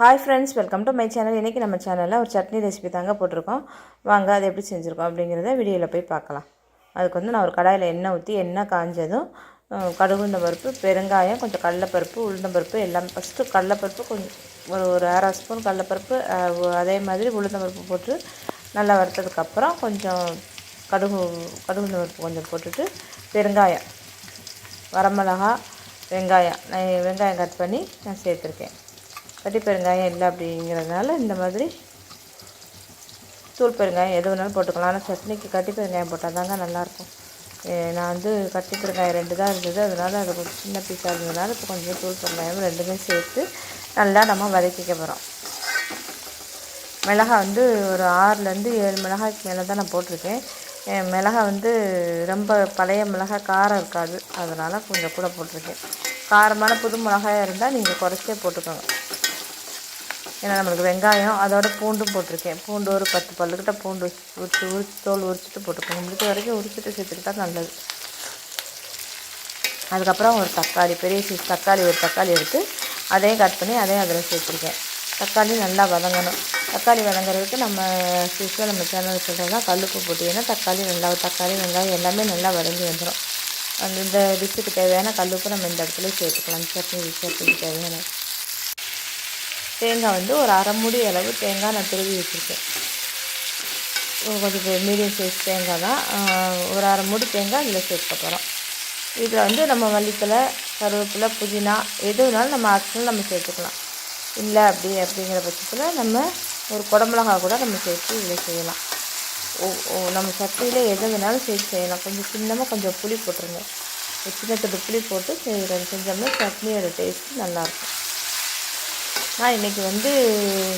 Hi friends welcome to my channel இன்றைக்கி நம்ம சேனலில் ஒரு சட்னி ரெசிபி தாங்க போட்டிருக்கோம். வாங்க அது எப்படி செஞ்சுருக்கோம் அப்படிங்கிறத வீடியோவில் போய் பார்க்கலாம். அதுக்கு வந்து நான் ஒரு கடாயில் எண்ணெய் ஊற்றி எண்ணெய் காஞ்சதும் அஹ், கடுகு பருப்பு பெருங்காயம் கொஞ்சம் கடலப்பருப்பு உளுந்தம்பருப்பு எல்லாம் ஃபஸ்ட்டு கடலப்பருப்பு கொஞ்சம் ஒரு ஒரு அரை ஸ்பூன் கடலப்பருப்பு அதே மாதிரி உளுந்தம்பருப்பு போட்டு நல்லா வறுத்ததுக்கப்புறம் கொஞ்சம் கடுகு கடுகுந்த பருப்பு கொஞ்சம் போட்டுட்டு பெருங்காயம் வரமிளகா வெங்காயம் நான் வெங்காயம் கட் பண்ணி நான் சேர்த்துருக்கேன். கட்டி பெருங்காயம் இல்லை அப்படிங்கிறதுனால இந்த மாதிரி தூள் பெருங்காயம் எது வேணாலும் போட்டுக்கலாம். ஆனால் சட்னிக்கு கட்டி பெருங்காயம் போட்டால் தாங்க நல்லாயிருக்கும். நான் வந்து கட்டி பெருங்காயம் ரெண்டு தான் இருந்தது. அதனால் அது கொஞ்சம் சின்ன பீஸாக இருந்ததுனால இப்போ கொஞ்சம் தூள் பெருங்காயம் ரெண்டுமே சேர்த்து நல்லா நம்ம வதக்கிக்க போகிறோம். மிளகாய் வந்து ஒரு ஆறுலேருந்து ஏழு மிளகாய்க்கு மேலே தான் நான் போட்டிருக்கேன். மிளகாய் வந்து ரொம்ப பழைய மிளகாய் காரம் இருக்காது. அதனால் கொஞ்சம் கூட போட்டிருக்கேன். காரமான புது மிளகாயாக இருந்தால் நீங்கள் குறைச்சே போட்டுக்கோங்க. ஏன்னா நம்மளுக்கு வெங்காயம் அதோட பூண்டும் போட்டிருக்கேன். பூண்டு ஒரு பத்து பல்லுக்கிட்ட பூண்டு உரிச்சு உரிச்சு தோல் உரிச்சிட்டு போட்டிருக்கேன். முடிஞ்ச வரைக்கும் உரிச்சிட்டு சேர்த்துக்கிட்டா நல்லது. அதுக்கப்புறம் ஒரு தக்காளி பெரிய சைஸ் தக்காளி ஒரு தக்காளி எடுத்து அதையும் கட் பண்ணி அதையும் அதில் சேர்த்துருக்கேன். தக்காளி நல்லா வதங்கணும். தக்காளி வதங்குறதுக்கு நம்ம சீஸில் நம்ம சேனல் சொல்கிறதா கல்லுப்பு போட்டிங்கன்னா தக்காளி நல்லா தக்காளி வெங்காயம் எல்லாமே நல்லா வதங்கி வந்துடும் அந்த இந்த டிஷ்ஷுக்கு தேவையான கல்லுப்பு நம்ம இந்த இடத்துல சேர்த்துக்கலாம். சட்னி சட்னிக்கு தேவையான தேங்காய் வந்து ஒரு அரை மூடி அளவு தேங்காய் நான் திருவி வச்சுருக்கேன். கொஞ்சம் மீடியம் சைஸ் தேங்காய் தான். ஒரு அரை மூடி தேங்காய் இதில் சேர்க்க போகிறோம் இதில் வந்து நம்ம மல்லித்தலை கருவேப்பிலை புதினா எது வேணாலும் நம்ம ஆப்ஷனல் நம்ம சேர்த்துக்கலாம். இல்லை அப்படி அப்படிங்கிற பட்சத்தில் நம்ம ஒரு குடமிளகா கூட நம்ம சேர்த்து இதில் செய்யலாம். ஓ ஓ நம்ம சட்னியில் எது வேணாலும் சேர்த்து செய்யலாம். கொஞ்சம் சின்னமாக கொஞ்சம் புளி போட்டுருங்க. சின்ன துண்டு புளி போட்டு செய்கிறோம் செஞ்சோம்னா சட்னியோட டேஸ்ட் நல்லாயிருக்கும் நான் இன்றைக்கி வந்து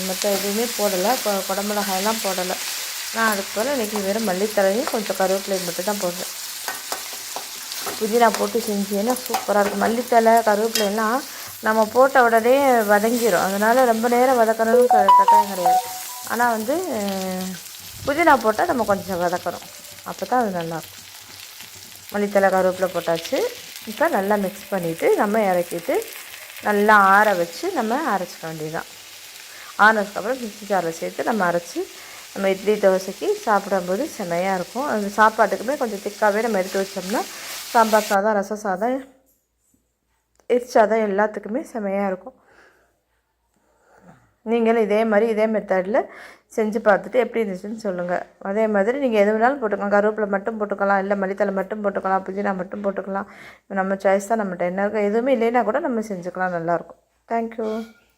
மற்ற எதுவுமே போடலை. குடமிளகாயெல்லாம் போடலை. நான் அதுக்கு போல் இன்றைக்கி வெறும் மல்லித்தலையும் கொஞ்சம் கருவேப்பிலையும் மட்டும் தான் போடுறேன். புதினா போட்டு செஞ்சேன்னா சூப்பராக இருக்கும். மல்லித்தலை கருவேப்பிலையெல்லாம் நம்ம போட்ட உடனே வதங்கிடும் அதனால் ரொம்ப நேரம் வதக்கணும் கட்டாயம் கிடையாது. ஆனால் வந்து புதினா போட்டால் நம்ம கொஞ்சம் வதக்கணும். அப்போ தான் அது நல்லாயிருக்கும் மல்லித்தலை கருவேப்பிலை போட்டாச்சு. இப்போ நல்லா மிக்ஸ் பண்ணிவிட்டு நம்ம இறக்கிட்டு நல்லா ஆற வச்சு நம்ம அரைச்சிக்க வேண்டியதுதான். ஆறினதுக்கப்புறம் மிக்ஸி ஜாரில் சேர்த்து நம்ம அரைச்சி நம்ம இட்லி தோசைக்கு சாப்பிடும்போது செமையாக இருக்கும். அந்த சாப்பாட்டுக்குமே கொஞ்சம் திக்காகவே நம்ம எடுத்து வச்சோம்னா சாம்பார் சாதம் ரசம் சாதம் எரிச்சாதம் எல்லாத்துக்குமே செமையாக இருக்கும். நீங்களும் இதே மாதிரி இதே மெத்தடில் செஞ்சு பார்த்துட்டு எப்படி இருந்துச்சுன்னு சொல்லுங்கள் அதே மாதிரி நீங்கள் எது வேணாலும் போட்டுக்கலாம். கருவேப்பிலை மட்டும் போட்டுக்கலாம். இல்லை மல்லித்தலை மட்டும் போட்டுக்கலாம். புதினா மட்டும் போட்டுக்கலாம். நம்ம சாய்ஸ் தான் நம்மகிட்ட. என்ன இருக்கோ எதுவுமே இல்லைன்னா கூட நம்ம செஞ்சுக்கலாம். நல்லாயிருக்கும் தேங்க்யூ